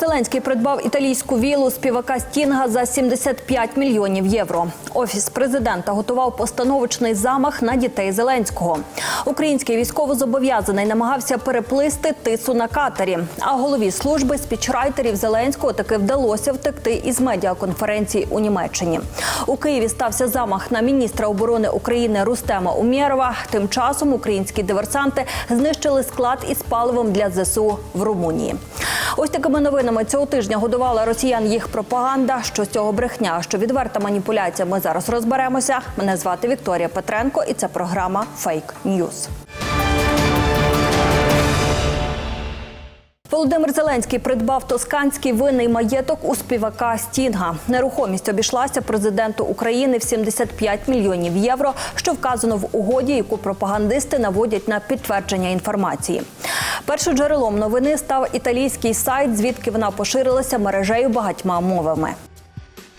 Зеленський придбав італійську вілу співака Стінга за 75 мільйонів євро. Офіс президента готував постановочний замах на дітей Зеленського. Український військовозобов'язаний намагався переплисти тису на катері. А голові служби спічрайтерів Зеленського таки вдалося втекти із медіаконференції у Німеччині. У Києві стався замах на міністра оборони України Рустема Умєрова. Тим часом українські диверсанти знищили склад із паливом для ЗСУ в Румунії. Ось такими новинами цього тижня годувала росіян їх пропаганда. Що з цього брехня, що відверта маніпуляція. Ми зараз розберемося. Мене звати Вікторія Петренко, і це програма Фейк Ньюз. Володимир Зеленський придбав тосканський винний маєток у співака Стінга. Нерухомість обійшлася президенту України в 75 мільйонів євро, що вказано в угоді, яку пропагандисти наводять на підтвердження інформації. Першим джерелом новини став італійський сайт, звідки вона поширилася мережею багатьма мовами.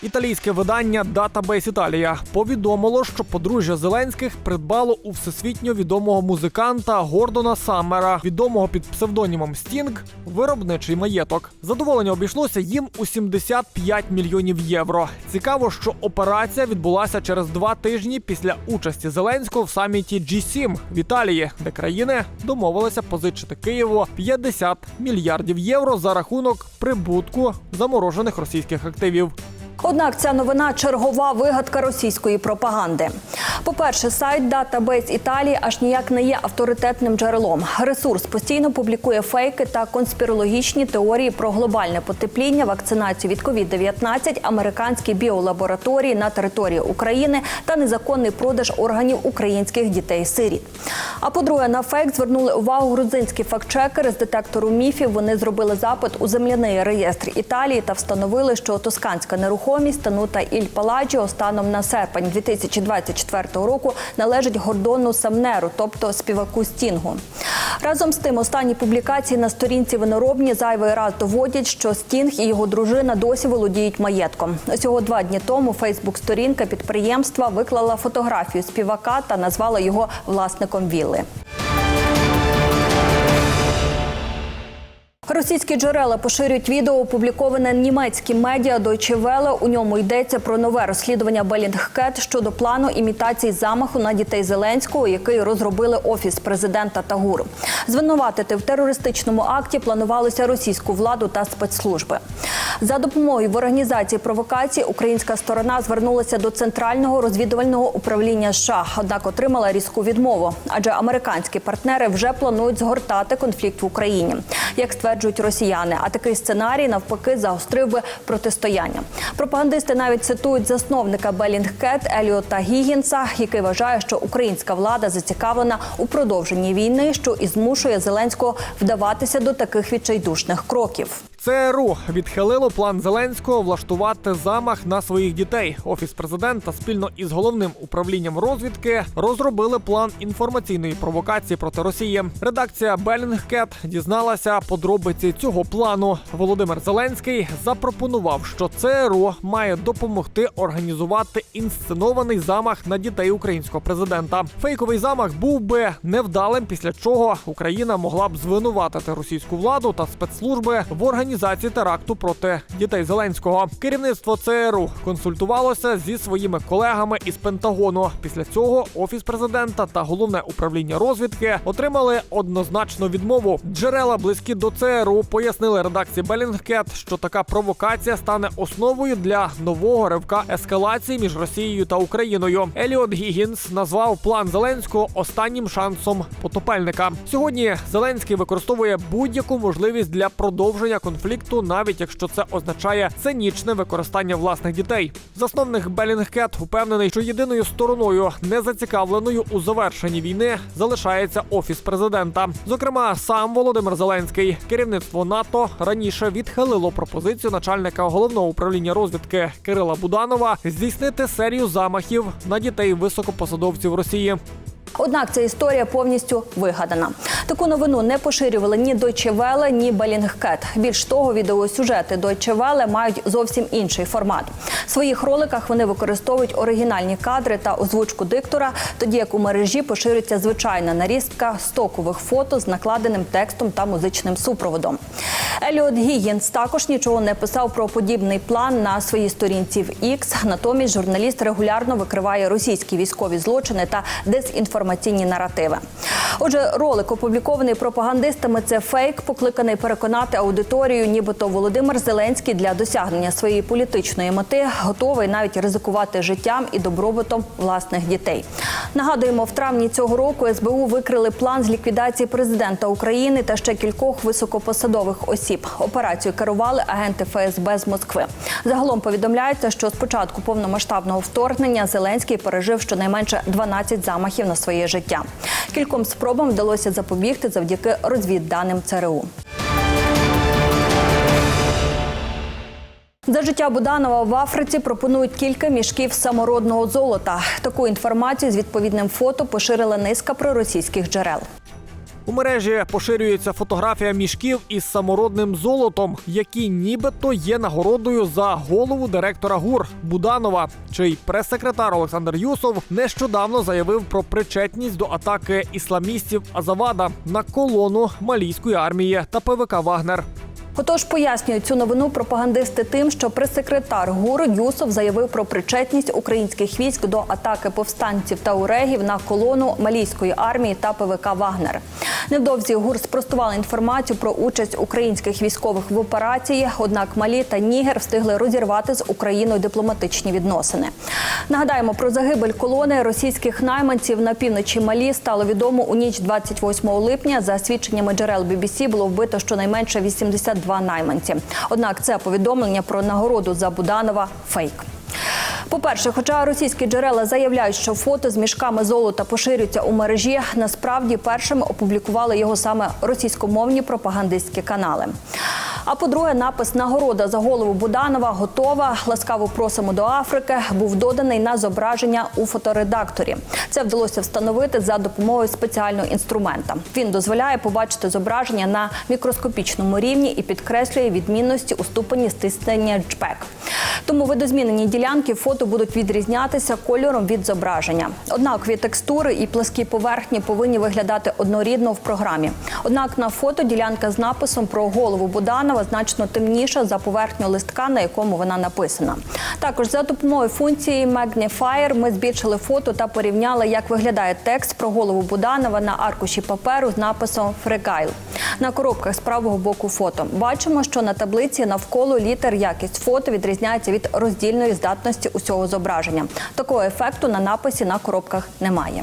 Італійське видання Database Італія повідомило, що подружжя Зеленських придбало у всесвітньо відомого музиканта Гордона Саммера, відомого під псевдонімом Стінг, виробничий маєток. Задоволення обійшлося їм у 75 мільйонів євро. Цікаво, що операція відбулася через два тижні після участі Зеленського в саміті G7 в Італії, де країни домовилися позичити Києву 50 мільярдів євро за рахунок прибутку заморожених російських активів. Однак ця новина чергова вигадка російської пропаганди. По-перше, сайт Database Італії аж ніяк не є авторитетним джерелом. Ресурс постійно публікує фейки та конспірологічні теорії про глобальне потепління, вакцинацію від COVID-19, американські біолабораторії на території України та незаконний продаж органів українських дітей-сиріт. А по-друге, на фейк звернули увагу грузинські фактчекери з детектору міфів. Вони зробили запит у земляний реєстр Італії та встановили, що тосканська нерухомість Танута Іль Паладжіо станом на серпень 2024 року належить Гордону Самнеру, тобто співаку Стінгу. Разом з тим, останні публікації на сторінці виноробні зайвий раз доводять, що Стінг і його дружина досі володіють маєтком. Усього два дні тому Фейсбук-сторінка підприємства виклала фотографію співака та назвала його власником вілли. Російські джерела поширюють відео, опубліковане німецьким медіа Deutsche Welle. У ньому йдеться про нове розслідування Белінгкет щодо плану імітації замаху на дітей Зеленського, який розробили офіс президента та ГУР. Звинуватити в терористичному акті планувалося російську владу та спецслужби. За допомогою в організації провокації українська сторона звернулася до центрального розвідувального управління США, однак отримала різку відмову, адже американські партнери вже планують згортати конфлікт в Україні, як стверджують росіяни. А такий сценарій навпаки загострив би протистояння. Пропагандисти навіть цитують засновника Белінгкет Еліота Гігінса, який вважає, що українська влада зацікавлена у продовженні війни, що і змушує Зеленського вдаватися до таких відчайдушних кроків. ЦРУ відхилило план Зеленського влаштувати замах на своїх дітей. Офіс президента спільно із головним управлінням розвідки розробили план інформаційної провокації проти Росії. Редакція Белінгкет дізналася подробиці цього плану. Володимир Зеленський запропонував, що ЦРУ має допомогти організувати інсценований замах на дітей українського президента. Фейковий замах був би невдалим, після чого Україна могла б звинуватити російську владу та спецслужби в організації теракту проти дітей Зеленського. Керівництво ЦРУ консультувалося зі своїми колегами із Пентагону. Після цього офіс президента та головне управління розвідки отримали однозначну відмову. Джерела близькі до ЦРУ пояснили редакції Белінгкет, що така провокація стане основою для нового ривка ескалації між Росією та Україною. Еліот Гігінс назвав план Зеленського останнім шансом потопельника. Сьогодні Зеленський використовує будь-яку можливість для продовження конфлікту, навіть якщо це означає цинічне використання власних дітей. Засновник Белінгкет упевнений, що єдиною стороною не зацікавленою у завершенні війни залишається офіс президента. Зокрема, сам Володимир Зеленський, керівництво НАТО раніше відхилило пропозицію начальника головного управління розвідки Кирила Буданова здійснити серію замахів на дітей високопосадовців Росії. Однак ця історія повністю вигадана. Таку новину не поширювали ні Deutsche Welle, ні Bellingcat. Більш того, відеосюжети Deutsche Welle мають зовсім інший формат. В своїх роликах вони використовують оригінальні кадри та озвучку диктора, тоді як у мережі поширюється звичайна нарізка стокових фото з накладеним текстом та музичним супроводом. Еліот Гігінс також нічого не писав про подібний план на своїй сторінці в X. Натомість журналіст регулярно викриває російські військові злочини та дезінформаційні наративи. Отже, ролик опублікований пропагандистами. Це фейк, покликаний переконати аудиторію, нібито Володимир Зеленський для досягнення своєї політичної мети готовий навіть ризикувати життям і добробутом власних дітей. Нагадуємо, в травні цього року СБУ викрили план з ліквідації президента України та ще кількох високопосадових осіб. Операцію керували агенти ФСБ з Москви. Загалом повідомляється, що з початку повномасштабного вторгнення Зеленський пережив щонайменше 12 замахів на своє життя. Кільком спробам вдалося запобігти завдяки розвідданим ЦРУ. За життя Буданова в Африці пропонують кілька мішків самородного золота. Таку інформацію з відповідним фото поширила низка проросійських джерел. У мережі поширюється фотографія мішків із самородним золотом, які нібито є нагородою за голову директора ГУР Буданова, чий прес-секретар Олександр Юсов нещодавно заявив про причетність до атаки ісламістів Азавада на колону малійської армії та ПВК Вагнер. Отож пояснюють цю новину пропагандисти тим, що прес-секретар ГУР Юсов заявив про причетність українських військ до атаки повстанців та урегів на колону малійської армії та ПВК Вагнер. Невдовзі ГУР спростували інформацію про участь українських військових в операції. Однак Малі та Нігер встигли розірвати з Україною дипломатичні відносини. Нагадаємо про загибель колони російських найманців на півночі Малі стало відомо у ніч 28 липня. За свідченнями джерел BBC було вбито щонайменше 82 найманці. Однак це повідомлення про нагороду за Буданова фейк. По-перше, хоча російські джерела заявляють, що фото з мішками золота поширюються у мережі, насправді першими опублікували його саме російськомовні пропагандистські канали. А по-друге, напис Нагорода за голову Буданова готова. Ласкаво просимо до Африки був доданий на зображення у фоторедакторі. Це вдалося встановити за допомогою спеціального інструмента. Він дозволяє побачити зображення на мікроскопічному рівні і підкреслює відмінності у ступені стиснення джпек. Тому видозмінені ділянки фото будуть відрізнятися кольором від зображення. Однакові текстури і пласкі поверхні повинні виглядати однорідно в програмі. Однак на фото ділянка з написом про голову Буданова значно темніша за поверхню листка, на якому вона написана. Також за допомогою функції Magnifier ми збільшили фото та порівняли, як виглядає текст про голову Буданова на аркуші паперу з написом Фрегайл. На коробках з правого боку фото бачимо, що на таблиці навколо літер якість фото відрізняється від роздільної здатності усього зображення. Такого ефекту на написі на коробках немає.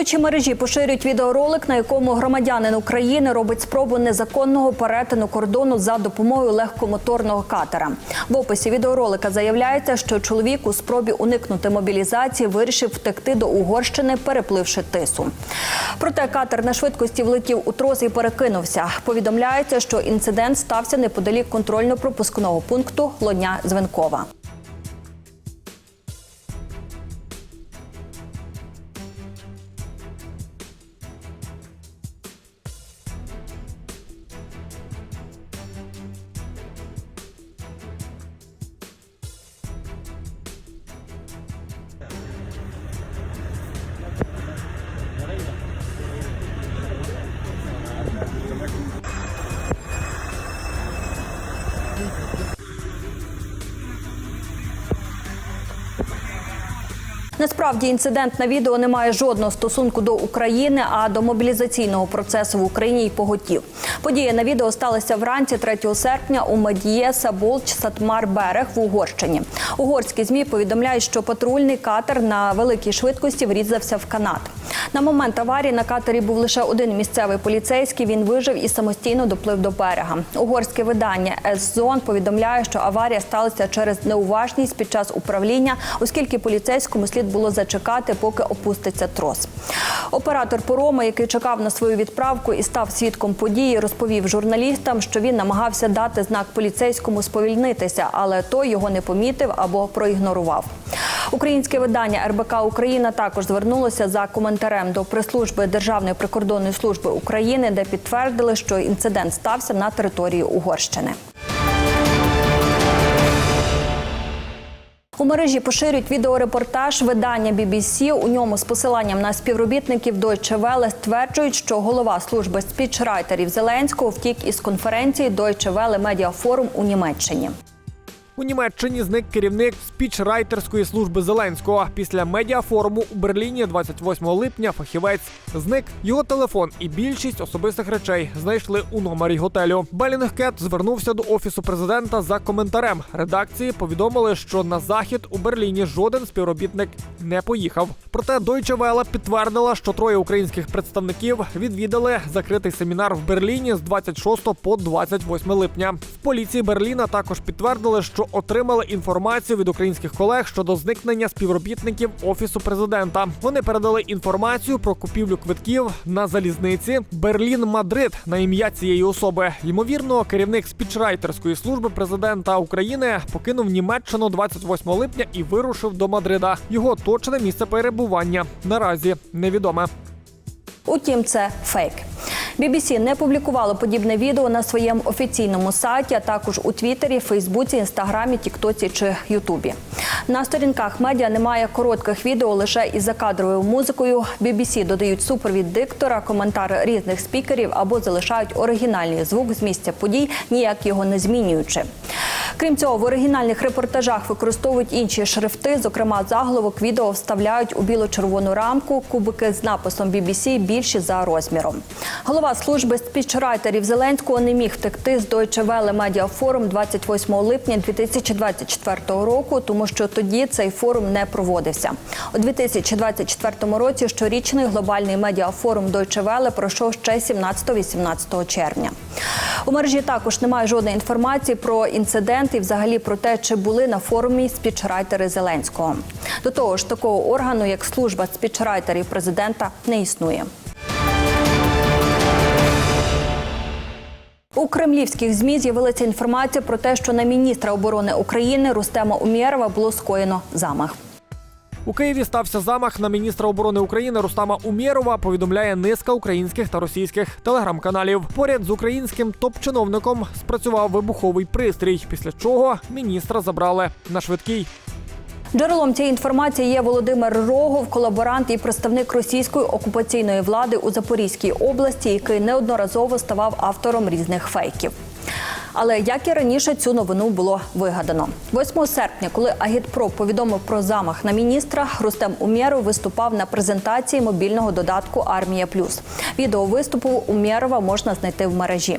Користувачі мережі поширюють відеоролик, на якому громадянин України робить спробу незаконного перетину кордону за допомогою легкомоторного катера. В описі відеоролика заявляється, що чоловік у спробі уникнути мобілізації вирішив втекти до Угорщини, перепливши тису. Проте катер на швидкості влетів у трос і перекинувся. Повідомляється, що інцидент стався неподалік контрольно-пропускного пункту Лоня Звенкова. Насправді інцидент на відео не має жодного стосунку до України, а до мобілізаційного процесу в Україні й поготів. Подія на відео сталася вранці 3 серпня у Медіє Саболч Сатмар Берег в Угорщині. Угорські змі повідомляють, що патрульний катер на великій швидкості врізався в канат. На момент аварії на катері був лише один місцевий поліцейський. Він вижив і самостійно доплив до берега. Угорське видання «Ес-Зон» повідомляє, що аварія сталася через неуважність під час управління, оскільки поліцейському слід було зачекати, поки опуститься трос. Оператор пороми, який чекав на свою відправку і став свідком події, розповів журналістам, що він намагався дати знак поліцейському сповільнитися, але той його не помітив або проігнорував. Українське видання РБК Україна також звернулося за коментарем до прес-служби Державної прикордонної служби України, де підтвердили, що інцидент стався на території Угорщини. У мережі поширюють відеорепортаж видання BBC. У ньому з посиланням на співробітників Deutsche Welle стверджують, що голова служби спічрайтерів Зеленського втік із конференції Deutsche Welle Media Forum у Німеччині. У Німеччині зник керівник спічрайтерської служби Зеленського. Після медіафоруму у Берліні 28 липня фахівець зник. Його телефон і більшість особистих речей знайшли у номері готелю. Белінгкет звернувся до офісу президента за коментарем. Редакції повідомили, що на захід у Берліні жоден співробітник не поїхав. Проте Deutsche Welle підтвердила, що троє українських представників відвідали закритий семінар в Берліні з 26 по 28 липня. В поліції Берліна також підтвердили, що отримали інформацію від українських колег щодо зникнення співробітників офісу президента. Вони передали інформацію про купівлю квитків на залізниці Берлін-Мадрид на ім'я цієї особи. Ймовірно, керівник спічрайтерської служби президента України покинув Німеччину 28 липня і вирушив до Мадрида. Його точне місце перебування наразі невідоме. Утім, це фейк. BBC не публікувало подібне відео на своєму офіційному сайті, а також у Твіттері, Фейсбуці, Інстаграмі, Тіктоці чи Ютубі. На сторінках медіа немає коротких відео лише із закадровою музикою. BBC додають супровід диктора, коментари різних спікерів або залишають оригінальний звук з місця подій, ніяк його не змінюючи. Крім цього, в оригінальних репортажах використовують інші шрифти. Зокрема, заголовок відео вставляють у біло-червону рамку. Кубики з написом BBC більші за розміром. Голова служби спічрайтерів Зеленського не міг втекти з Deutsche Welle Media Forum 28 липня 2024 року, тому що тоді цей форум не проводився. У 2024 році щорічний глобальний медіафорум Deutsche Welle пройшов ще 17-18 червня. У мережі також немає жодної інформації про інцидент і взагалі про те, чи були на форумі спічрайтери Зеленського. До того ж, такого органу, як служба спічрайтерів президента, не існує. У кремлівських змі з'явилася інформація про те, що на міністра оборони України Рустема Умєрова було скоєно замах. У Києві стався замах на міністра оборони України Рустама Умєрова. Повідомляє низка українських та російських телеграм-каналів. Поряд з українським топ-чиновником спрацював вибуховий пристрій, після чого міністра забрали на швидкій. Джерелом цієї інформації є Володимир Рогов, колаборант і представник російської окупаційної влади у Запорізькій області, який неодноразово ставав автором різних фейків. Але як і раніше, цю новину було вигадано. 8 серпня, коли Агітпро повідомив про замах на міністра, Рустем Умєров виступав на презентації мобільного додатку Армія Плюс. Відео виступу Умєрова можна знайти в мережі.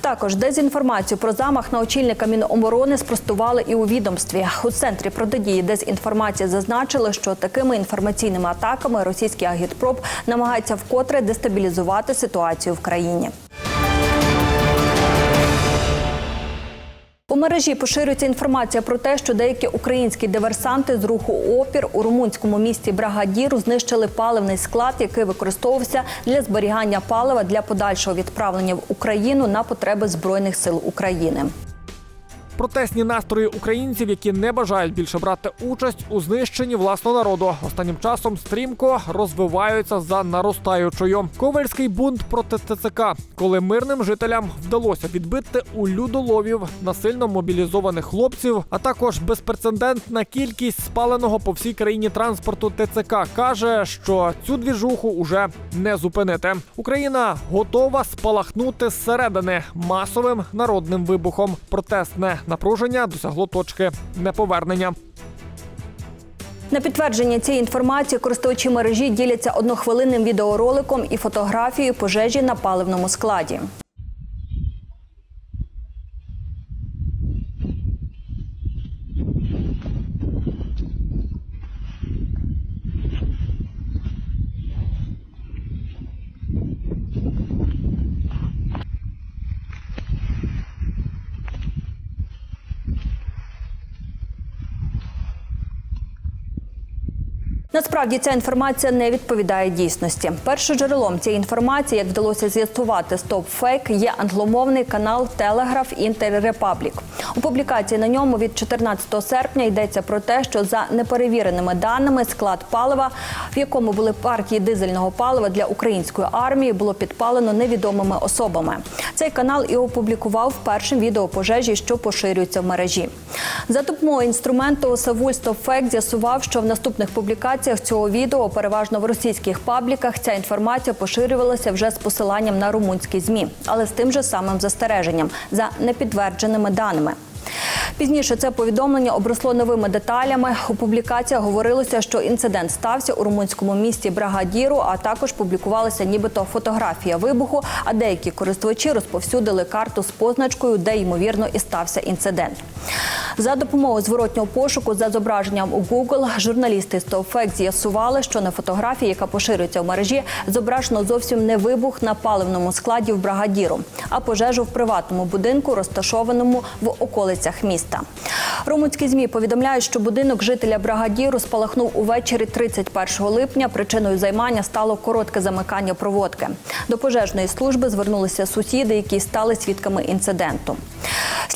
Також дезінформацію про замах на очільника Міноборони спростували і у відомстві. У центрі протидії дезінформації зазначили, що такими інформаційними атаками російський агітпроп намагається вкотре дестабілізувати ситуацію в країні. У мережі поширюється інформація про те, що деякі українські диверсанти з руху опір у румунському місті Брагадіру знищили паливний склад, який використовувався для зберігання палива для подальшого відправлення в Україну на потреби збройних сил України. Протестні настрої українців, які не бажають більше брати участь у знищенні власного народу, останнім часом стрімко розвиваються за наростаючою. Ковальський бунт проти ТЦК, коли мирним жителям вдалося відбити у людоловів насильно мобілізованих хлопців, а також безпрецедентна кількість спаленого по всій країні транспорту ТЦК каже, що цю двіжуху уже не зупинити. Україна готова спалахнути зсередини масовим народним вибухом. Протестне напруження досягло точки неповернення. На підтвердження цієї інформації користувачі мережі діляться однохвилинним відеороликом і фотографією пожежі на паливному складі. Насправді ця інформація не відповідає дійсності. Першоджерелом цієї інформації, як вдалося з'ясувати Stop Fake, є англомовний канал Inter Republic. У публікації на ньому від 14 серпня йдеться про те, що за неперевіреними даними склад палива, в якому були партії дизельного палива для української армії, було підпалено невідомими особами. Цей канал і опублікував першим відео пожежі, що поширюються в мережі. За допомогою інструменту Савуль Stop Fake з'ясував, що в наступних публікаціях цього відео, переважно в російських пабліках, ця інформація поширювалася вже з посиланням на румунські змі, але з тим же самим застереженням за непідтвердженими даними. Пізніше це повідомлення обросло новими деталями. У публікаціях говорилося, що інцидент стався у румунському місті Брагадіру, а також публікувалася нібито фотографія вибуху. А деякі користувачі розповсюдили карту з позначкою, де ймовірно і стався інцидент. За допомогою зворотнього пошуку за зображенням у Google журналісти з Товфек з'ясували, що на фотографії, яка поширюється в мережі, зображено зовсім не вибух на паливному складі в Брагадіру, а пожежу в приватному будинку, розташованому в околицях міста. Румунські змі повідомляють, що будинок жителя Брагадіру спалахнув увечері 31 липня. Причиною займання стало коротке замикання проводки. До пожежної служби звернулися сусіди, які стали свідками інциденту.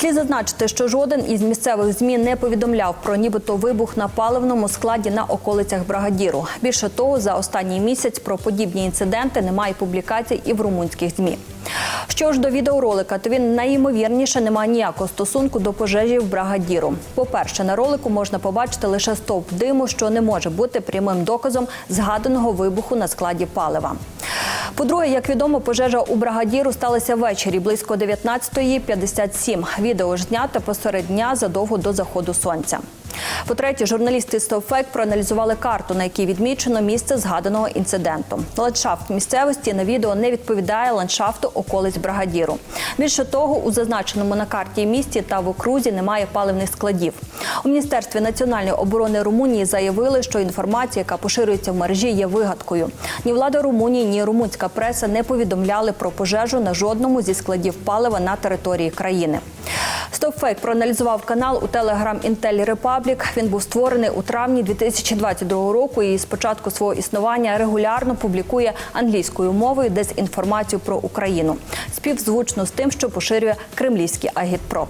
Слід зазначити, що жоден із місцевих змі не повідомляв про нібито вибух на паливному складі на околицях Брагадіру. Більше того, за останній місяць про подібні інциденти немає публікацій і в румунських змі. Що ж до відеоролика, то він найімовірніше не має ніякого стосунку до пожежі в Брагадіру. По-перше, на ролику можна побачити лише стовп диму, що не може бути прямим доказом згаданого вибуху на складі палива. По-друге, як відомо, пожежа у Брагадіру сталася ввечері близько 19.57. Відео ж знято посеред дня задовго до заходу сонця. По-третє, журналісти Стовфек проаналізували карту, на якій відмічено місце згаданого інциденту. Ландшафт місцевості на відео не відповідає ландшафту околиць Брагадіру. Більше того, у зазначеному на карті місті та в окрузі немає паливних складів. У міністерстві національної оборони Румунії заявили, що інформація, яка поширюється в мережі, є вигадкою. Ні влада Румунії, ні румунська преса не повідомляли про пожежу на жодному зі складів палива на території країни. StopFake проаналізував канал у Telegram Intel Republic. Він був створений у травні 2022 року і з початку свого існування регулярно публікує англійською мовою дезінформацію про Україну, співзвучно з тим, що поширює кремлівський агітпроп.